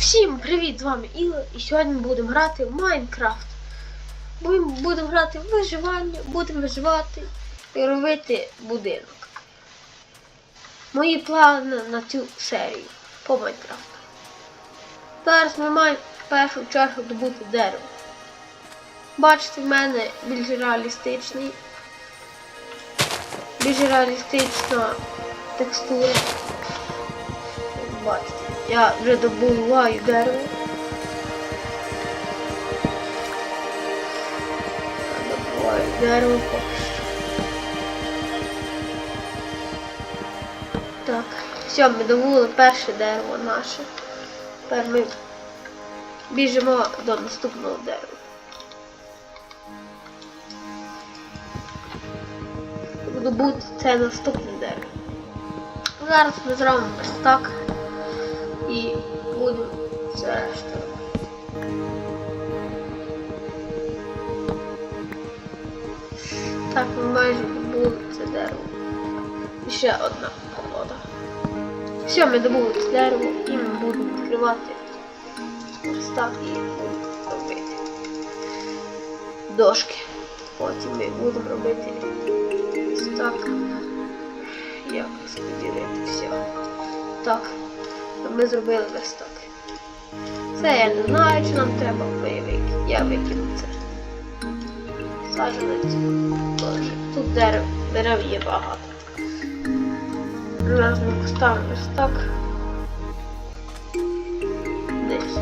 Всім привіт! З вами Іла і сьогодні ми будемо грати в Майнкрафт. Ми будемо грати в виживання, будемо виживати і робити будинок. Мої плани на цю серію по Майнкрафту. Зараз ми маємо в першу чергу добути дерево. Бачите, в мене більш реалістичний, більш реалістична текстура. Бачите, я вже добуваю дерево. Добуваю дерево. Так, все, ми добули перше дерево наше. Тепер ми біжимо до наступного дерева. Буду бути це наступне дерево. Зараз ми зробимо ось так і все решта. Так, ми майже добули це дерево. І ще одна колода. Все, ми добули це дерево і ми будемо відкривати ось так і будемо робити дошки. Потім ми будемо робити ось так. Як розподілити все. Так, ми зробили так. Це я не знаю, чи нам треба виявити. Я викину це. Саджанець. Боже, тут дерев, дерев є багато. Зараз ми поставимо так. Десь.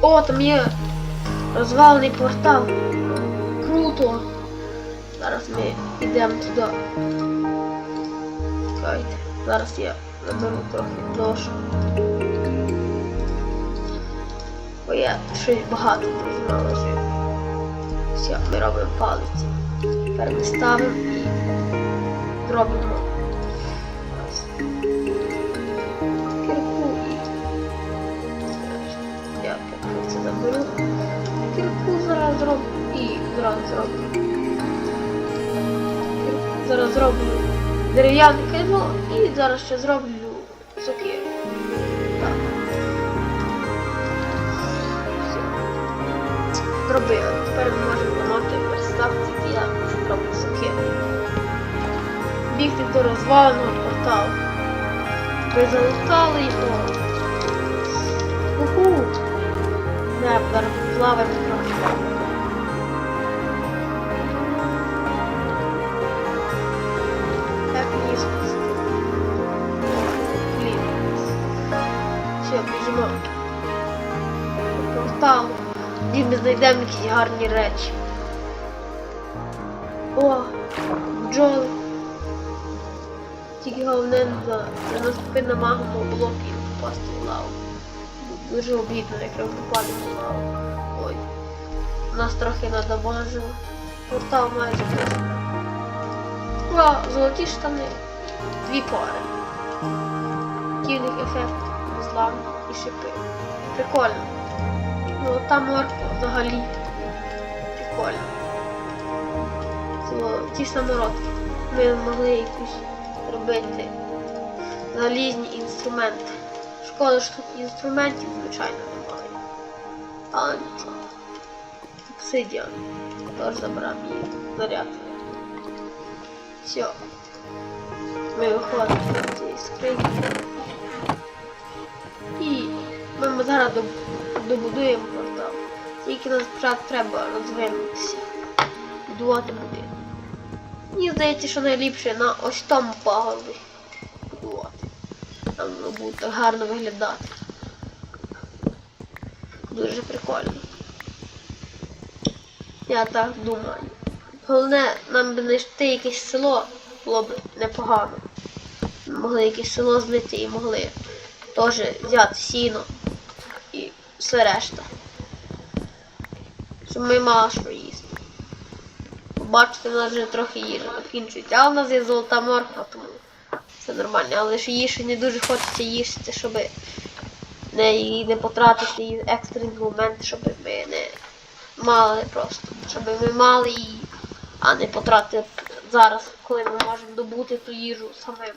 О, там є розвалений портал. Круто. Зараз ми йдемо туди. Чекайте. Зараз я наберу трохи дошок. Бо я щось багато наложив. Все, ми робимо палиці. Тепер ми ставимо і робимо кірку і я поки це заберу. Кірку зараз зроблю і зразу зроблю. Зараз кайло і зараз ще зроблю Зробили. Тепер ми можемо ламати переставці як я зроблю сокиру. Бігти до розваленого порталу. Ви залутали його. Уху! Не, плаваємо знайдемо якісь гарні речі. О, бджоли. Тільки головне не наступити на магму блок і попасти в лаву. Дуже обідно, якщо ми попадемо в лаву. Ой. У Нас трохи надамажило. Портал майже просто. О, золоті штани. Дві пари. Який ефект злам і шипи. Прикольно. Ну та морква взагалі. Прикольно. Золоті самородки. Ми могли якусь робити залізні інструменти. Шкода, що тут інструментів, звичайно, немає. Але нічого. Обсидіан. Тож забрав її заряд. Все. Ми виходимо з цієї скриньки. І ми зараз доб- добудуємо портал. Тільки нам спочатку треба розвинутися. Будувати будинок. Мені здається, що найліпше на ось тому пагорбі будувати. Там буде так гарно виглядати. Дуже прикольно. Я так думаю. Головне, нам би знайти якесь село було б непогано. Могли якесь село злити і могли теж взяти сіно все решта. Щоб ми мали що їсти. Бачите, в нас вже трохи їжі закінчується. А в нас є золота морква, тому все нормально. Але ж ще не дуже хочеться їсти, щоб не, не потратити її екстрені моменти, щоб ми не мали просто. Щоб ми мали її, а не потратити зараз, коли ми можемо добути ту їжу самим.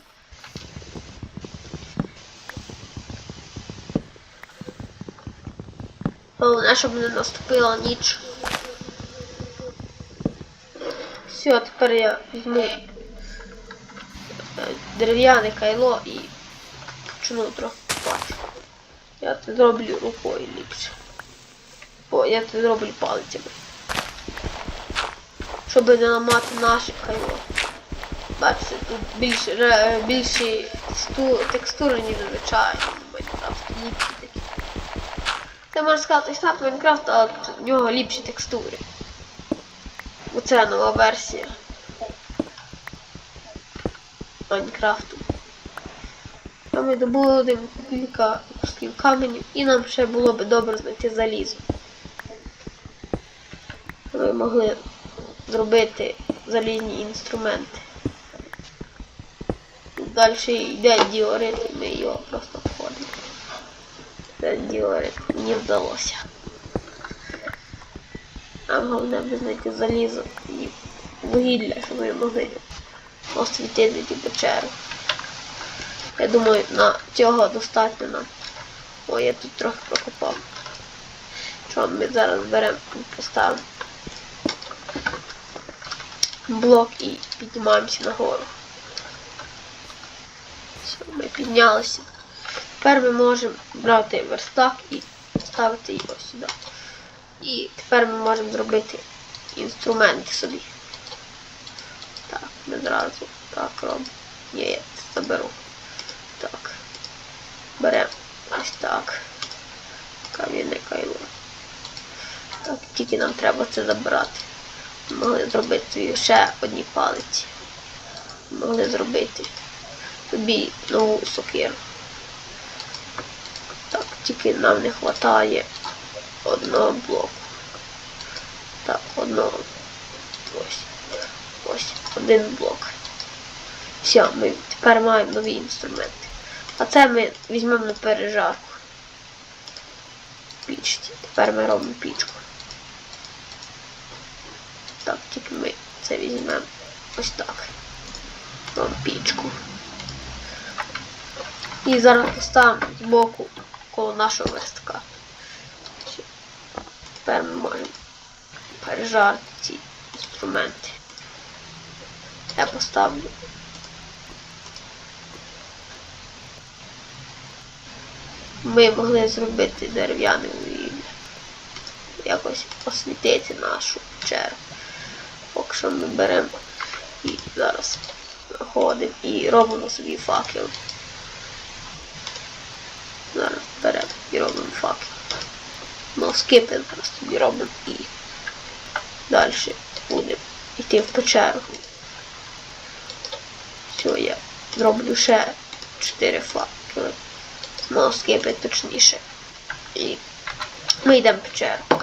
Головне, щоб не наступила ніч. Все, тепер я візьму е, дерев'яне кайло і почну трохи копати. Я це зроблю рукою ліпше. О, я це зроблю палицями. Щоб не ламати наше кайло. Бачите, тут більше, більші тексту, текстури, ніж звичайно в Майнкрафті. Це можна сказати снап Майнкрафт, але в нього ліпші текстури. Оце нова версія Майнкрафту. А ми добули кілька кусків каменів і нам ще було б добре знайти залізо. Ми могли зробити залізні інструменти. Далі йде діорит, ми його просто. Це мені вдалося. А головне б знайти залізо і вугілля, щоб ми могли освітити ті печеру. Я думаю, на цього достатньо нам. О, я тут трохи прокопав. Що ми зараз беремо поставимо блок і піднімаємося нагору. Все, ми піднялися. Тепер ми можемо брати верстак і ставити його сюди. І тепер ми можемо зробити інструменти собі. Так, ми зразу так робимо. Ні, я це заберу. Так. Беремо ось так. Кам'яне кайло. Так, тільки нам треба це забрати. Могли зробити ще одні палиці. Могли зробити тобі нову сокиру. Тільки нам не вистачає одного блоку. Так, одного. Ось. Ось, один блок. Все, ми тепер маємо нові інструменти. А це ми візьмемо на пережарку. Пічці. Тепер ми робимо пічку. Так, тільки ми це візьмемо ось так. Робимо пічку. І зараз поставимо збоку коло нашого верстка. Тепер ми можемо пережарити ці інструменти. Я поставлю. Ми могли зробити дерев'яне вугілля. Якось освітити нашу печеру. Поки що ми беремо і зараз ходимо і робимо собі факел. Зараз беремо і робимо факел. Ну, скипи зараз собі робимо і далі будемо йти в печеру. Все, я зроблю ще 4 факели. Ну, скипи точніше. І ми йдемо в печеру.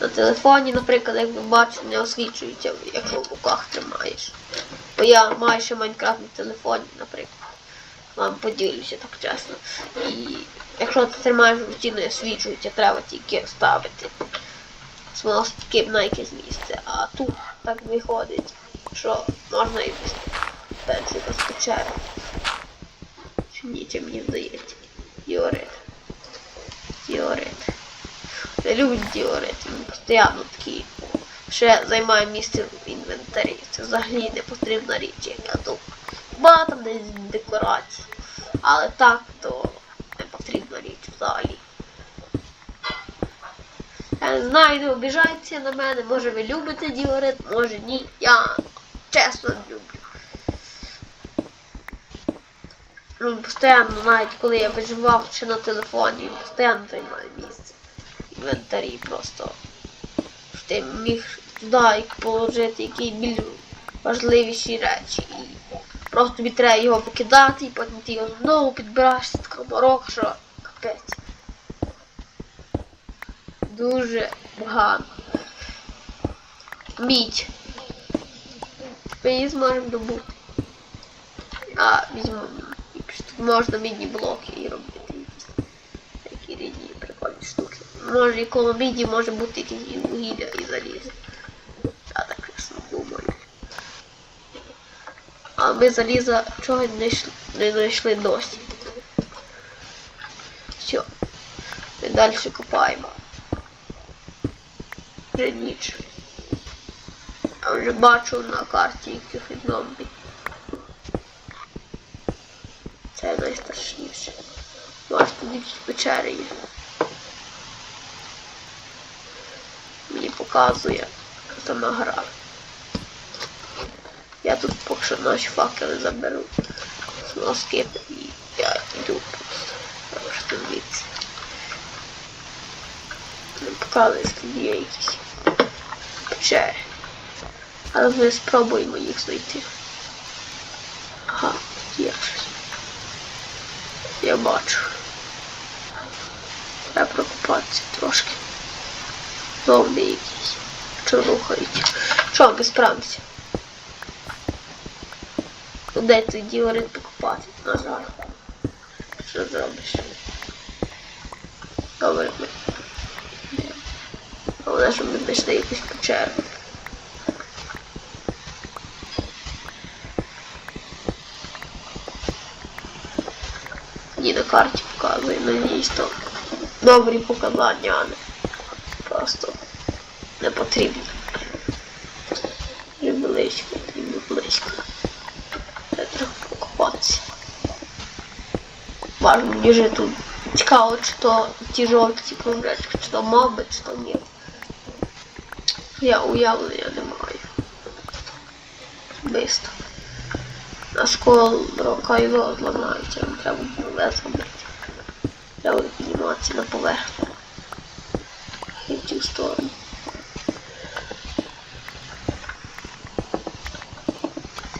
На телефоні, наприклад, як ви бачите, не освічується, якщо в руках тримаєш. Бо я маю ще Майнкрафт на телефоні, наприклад. Вам поділюся так чесно. І якщо ти тримаєш не освічується, треба тільки ставити смолоскип на якесь місце. А тут так виходить, що можна і першу якусь печеру. Чи ні, чи мені здається. Діорит. Діорит. Я люблю діорит, він постійно такий. Ще займає місце в інвентарі. Це взагалі не потрібна річ, як я думаю. Ба там десь декорації. Але так то не потрібна річ взагалі. Я не знаю, не обіжайтеся на мене. Може ви любите діорит, може ні. Я чесно люблю. Ну, постійно, навіть коли я виживав ще на телефоні, він постійно займає місце. В інвентарі просто. Ти міг туди положити які більш важливіші речі. І просто тобі треба його покидати, і потім ти його знову підбираєш з комарок, що капець. Дуже погано. Мідь. Ми її зможемо добути. А, візьму мідь. Тут можна мідні блоки і робити якісь такі рідні прикольні штуки. Може і коло міді може бути якісь вугілля і залізо. ми заліза чого не знайшли досі. Все, ми далі копаємо. Вже ніч. Я вже бачу на карті якихось зомбі. Це найстрашніше. Може тут якісь печери є. Мені показує сама гра. Я що наші факели заберу. Носки і я йду просто. Дивіться. Не що тут є якісь печери. Але ми спробуємо їх знайти. Ага, є щось. Я бачу. Треба прокопатися трошки. Зомбі якісь. Що рухають. Що, ми справимося? Де ти ділери покупати? На жаль. Що зробиш? Добре. Головне, щоб ми знайшли якусь печеру. Ні на карті показує, надіюсь, то добрі показання, а не просто не потрібно. Вже близько, потрібно близько. Треба трохи покопатися. Важно мені вже тут цікаво, чи то ті кружечки, чи то моби, чи то ні. Я уявлення не маю. Бисто. На скоро кайло зламається, нам треба нове зробити. Треба підніматися на поверхню. І в сторону.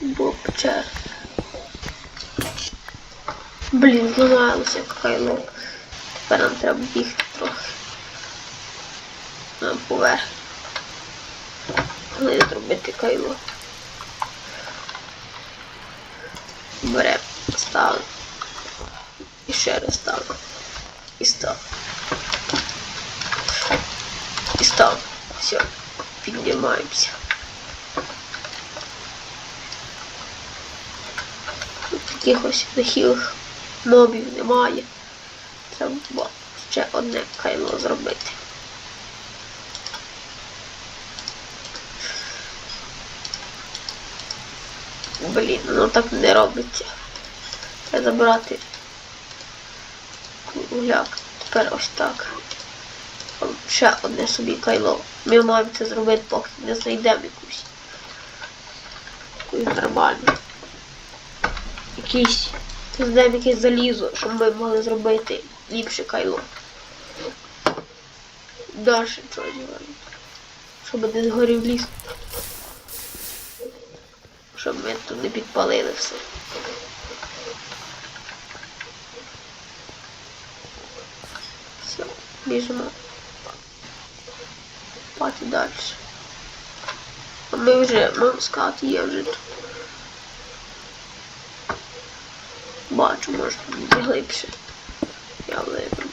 Було печер. Блін, зламалося кайло. Тепер нам треба бігти трохи. На поверхню. Але зробити кайло. Беремо, ставимо. І ще раз ставимо. І ставимо. І ставимо. Все, піднімаємося. Таких ось нахилих мобів немає. Треба ще одне кайло зробити. Блін, ну так не робиться. Треба забрати кругляк. Тепер ось так. Ще одне собі кайло. Ми маємо це зробити, поки не знайдемо якусь. Якусь нормальну. Якийсь. Знайдемо якесь залізо, щоб ми могли зробити ліпше кайло. Далі щось зробимо. Щоб не згорів ліс. Щоб ми тут не підпалили все. Все, біжимо. Пати далі. Ми вже, можна сказати, є вже тут. Бачу, може тут не глибше. Я вже не.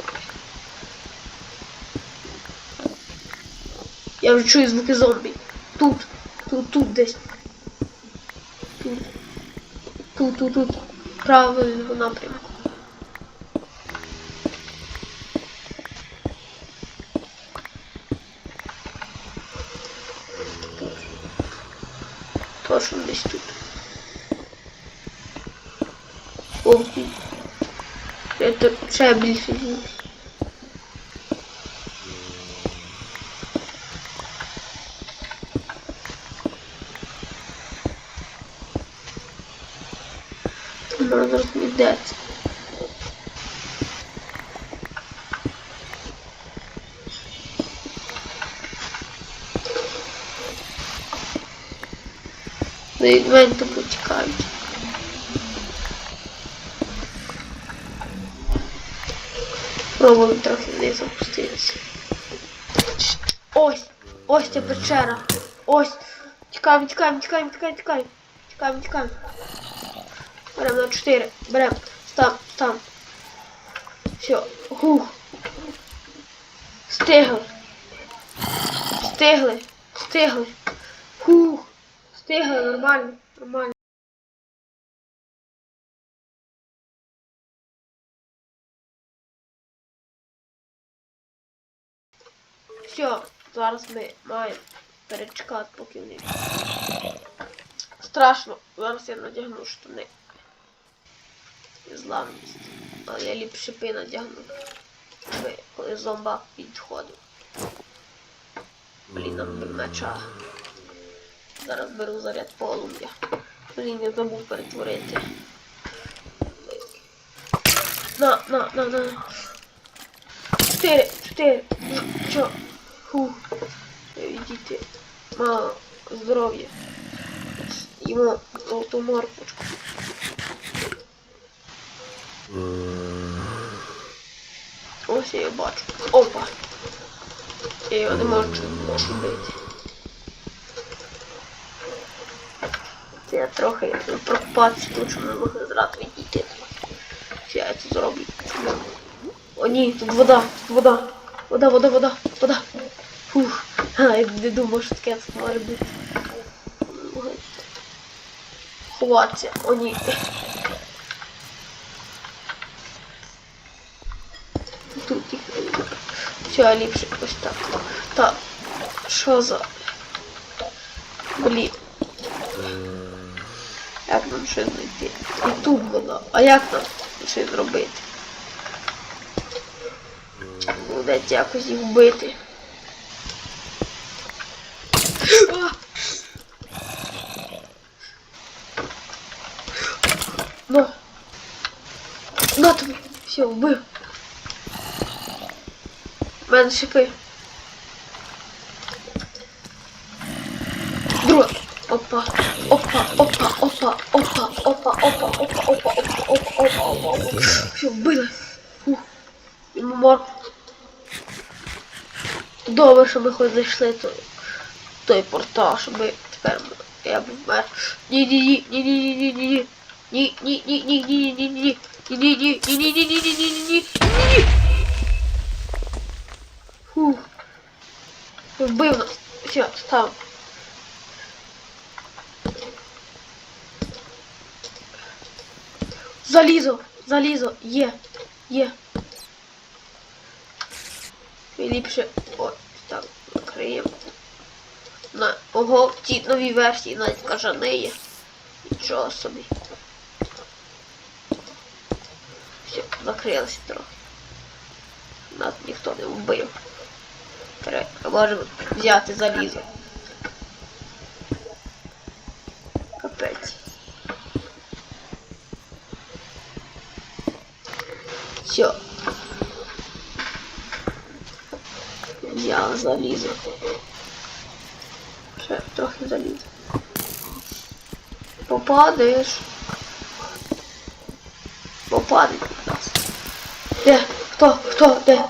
Я вже чую звуки зомбі. Тут, тут, тут десь. Тут, тут, тут, тут. Правильного напрямку. Точно десь тут. О, це ще більше звук. Можна розглядати. Ну і мене тупо тікають. Трохи вниз опуститися. Ось! Ось ця печера. Ось! Тікаємо, тікаємо, тікаємо, тікаємо, тікаємо. Тікаємо, тікаємо. Беремо на 4. Беремо. Стам, стам. Все. Хух. Стигли. Стигли. Стигли. Хух. Стигли, нормально. Все, зараз ми маємо перечекати, поки вони. Страшно, зараз я надягну штани. Зламність. Але я ліпше шипи надягну. Коли зомба підходив. Блін, нам меча. Зараз беру заряд полум'я. Блін, я забув перетворити. На, на, на, на. Чотири, чотири. Чо? Фу. Відійти. Мало здоров'я. Йому золоту морпочку. Ось я його бачу. Опа. Я його не можу можу бити. Я трохи прокопатися тут, щоб не могли зразу відійти. Що я це зроблю? О ні, тут вода, вода. Вода, вода, вода, вода. Фух. А, я не думав, що таке може бути. Ховатися. О ні. Тут їх. Все, ліпше ось так. Так. Що за. Блін. Як нам щось знайти? І тут вода. А як нам щось зробити? Доведеться якось їх вбити. А! На. На тобі. Все, вбив. Шипи. Друга. Опа. Опа, опа, опа, опа, опа, опа, опа, опа, опа, опа, опа, опа, опа. Все, вбили. Йому морку. Добре, що ми хоч зайшли той, той портал, щоб тепер я б вмер. Ні, ні, ні, ні, ні, ні, ні, ні. Ні, ні, ні, ні, ні, ні, ні, ні, ні, ні, ні, ні, ні, ні, ні, ні, ні, ні, ні, ні. Фух. Вбив. Все, став. Залізо, залізо, є, є. Ліпше ось так накриємо. На ого, в цій новій версії навіть кажани є. Нічого собі. Все, закрилося трохи. Нас ніхто не вбив. Можемо взяти залізо. Капець. Все. Взяла залізо. Ще трохи залізо. Попадеш. Будь. Де? Хто? Хто? Де?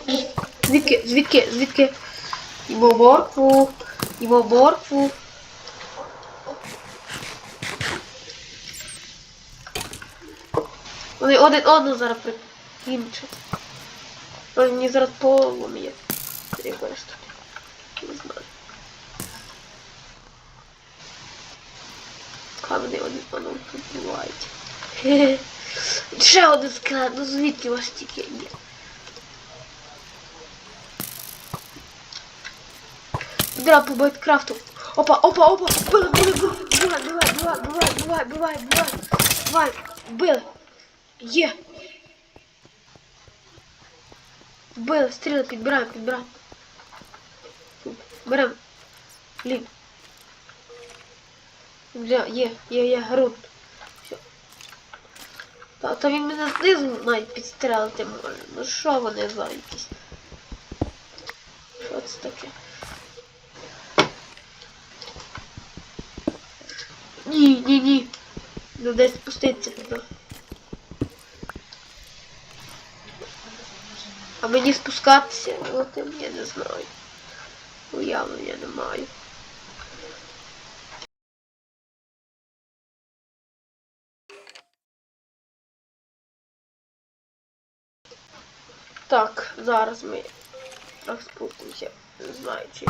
Звідки? Звідки? Звідки? Йому моркву. Йому моркву. Вони один одного зараз прикінчать. Мені зараз полом є. Береш тут? Не знаю. Камені один одного підбивають. Хе-хе. Ще один склад, ну звідки ваш тільки є? Игра по Майнкрафту. Опа, опа, опа. Было, было, было. бывает, бывает, бывает, бывает, бывает, бывает. Бывает. Бывай. Было. Е. Было. Стрелы подбираем, подбираем. Берем. Блин. Бля, є, є, є, грунт. Все. Та, та він мене знизу навіть підстрелити може. Ну що вони за якісь? Що це таке? Ні, ні, ні. Ну десь спуститься туди. А мені спускатися, ну тим я не знаю. Уявлення не маю. Так, зараз ми так Знаете.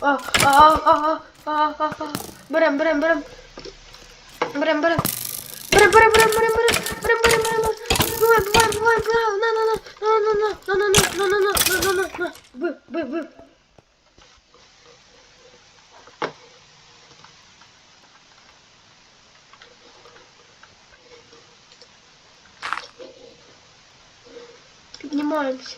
А, а, а, а, а, а, а. Берем, берем, берем. Берем, берем. Берем, берем, берем, берем, берем. Берем, берем, берем. Бывай, бывай, бывай, бывай. На, на, на. На, на, на. На, на, на. На, на, на. На, на, на. На. Бы. Поднимаемся.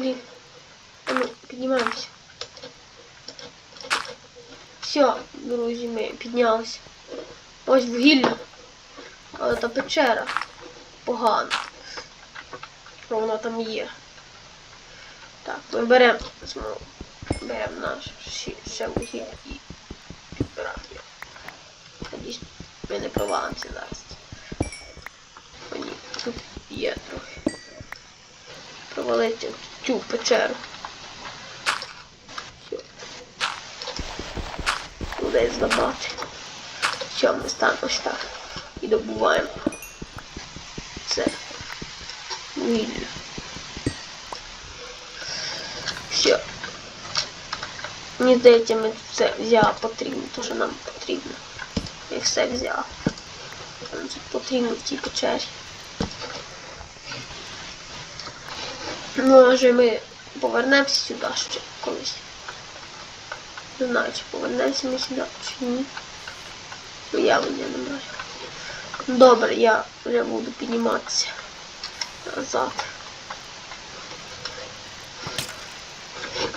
А ну, піднімаємося. Все, друзі, ми піднялися. Ось вугілля. Але та печера погана. Що вона там є. Так, ми беремо знову. Беремо наш ще, вугілля і підбираємо. Надіюсь, ми не провалимося зараз. О, ні, тут є трохи. Провалити в цю печеру. Куди зламати. Все, ми станемо ось так. І добуваємо. Це вугілля. Все. Мені здається, ми це взяли потрібно, то що нам потрібно. Я все взяв. Потрібно в цій печері. Може ми повернемося сюди ще колись. Не знаю, чи повернемося ми сюди, чи ні. Уявлення не маю. Добре, я вже буду підніматися назад.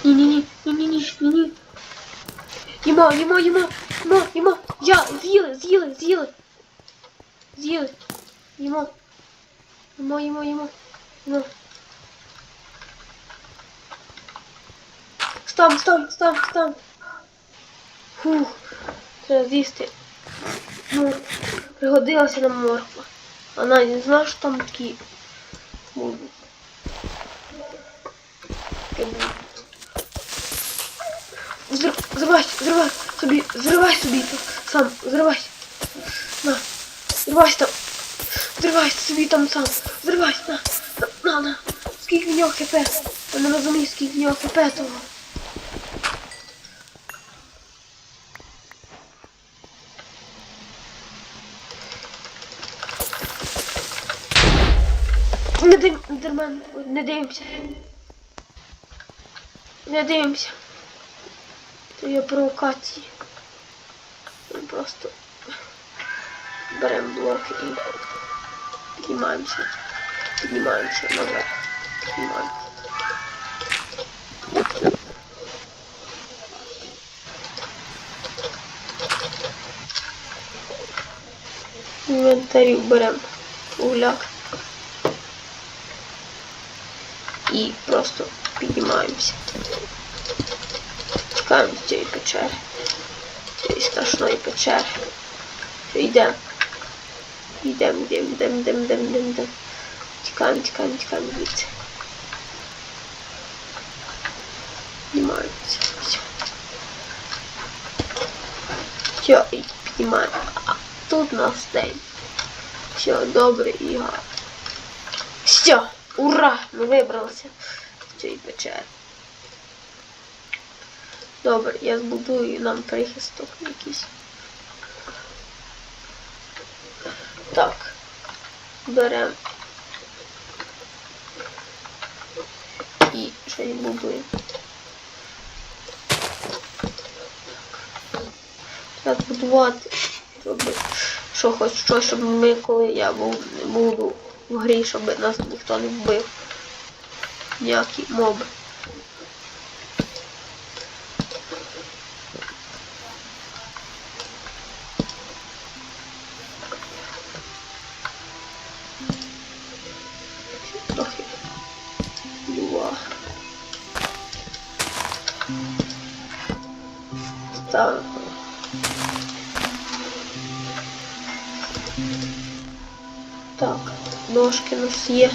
Ні-ні-ні, ні-ні-ні, ні-ні. Їмо, їмо, їмо, їмо, їмо. Я, з'їли, з'їли, з'їли. З'їли. Їмо. Їмо, їмо, їмо. Їмо. Стам, стам, стам, стам. Фух, треба з'їсти. Ну, пригодилася нам морква. Вона не знала, що там такі будуть. Взривай, взривай собі, взривай собі там, сам, взривай. На, взривай там. Взривай собі там сам. Взривай, на, на, на, на. Скільки в нього хп? Я не розумію, скільки в нього хп того. Не не дивимося. Не дивимося. Це є провокації. Ми просто беремо блоки і піднімаємося. Піднімаємося наверх. Піднімаємося. Інвентарі беремо угляк. І просто піднімаємося. Тікаємо з цієї печери. Цієї страшної печери. Все, йдемо. Йдемо, йдемо, йдемо, йдемо, йдемо, йдемо, йдемо. Тікаємо, тікаємо, тікаємо звідси. Піднімаємося. Все. Все, і піднімаємо. А тут у нас день. Все, добре і гарно. Все, Ура! Ми вибралися з цієї. Добре, я збудую нам прихисток якийсь. Так. Беремо. І щось будуємо. Треба збудувати, щоб, що хоч щось, щоб ми, коли я був, не буду в грі, щоб нас ніхто не вбив. Ніякі моби. Так. Так, ножки у нас є.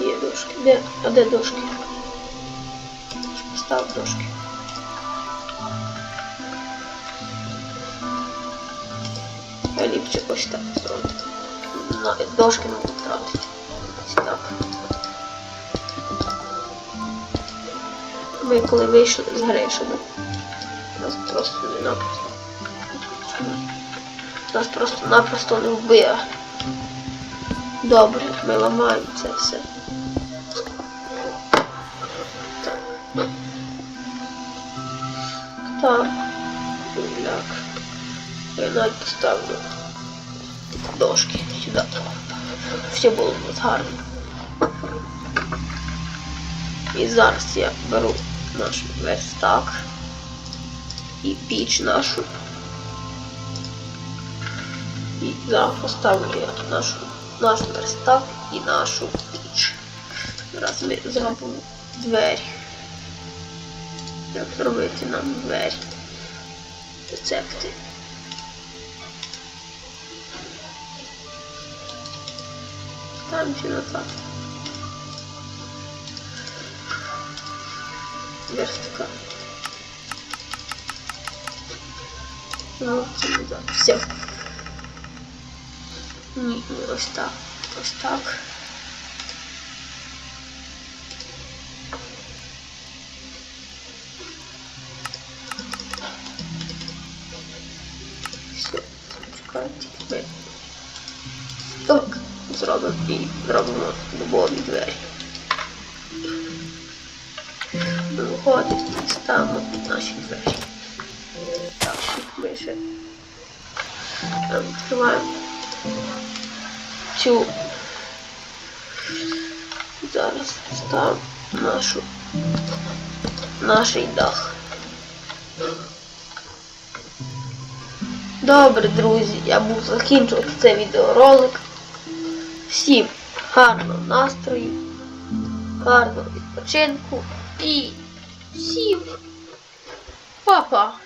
Є дошки. Де? А де дошки? Постав дошки. Я ліпше ось так зробити. Дошки не потратити. Ось так. Ми коли вийшли з гри, щоб нас просто не напросто. Нас просто-напросто не вбили. Добре, ми ламаємо це все. Так. Так. Я навіть поставлю дошки сюди. Все було у нас гарно. І зараз я беру наш верстак і піч нашу. Зараз поставлю я нашу, наш верстак і нашу піч. Зараз ми зробимо двері. Як зробити нам двері? Рецепти. Ставимо ще назад. Верстка. Ну. Все. Ні, ось так. Ось так. Так зробимо і зробимо дубові двері. Виходить, ставимо наші двері. Так, ми ще е, відкриваємо цю. Зараз ставимо нашу наш дах. Добре, друзі, я буду закінчувати цей відеоролик. Всім гарного настрою, гарного відпочинку і всім па-па!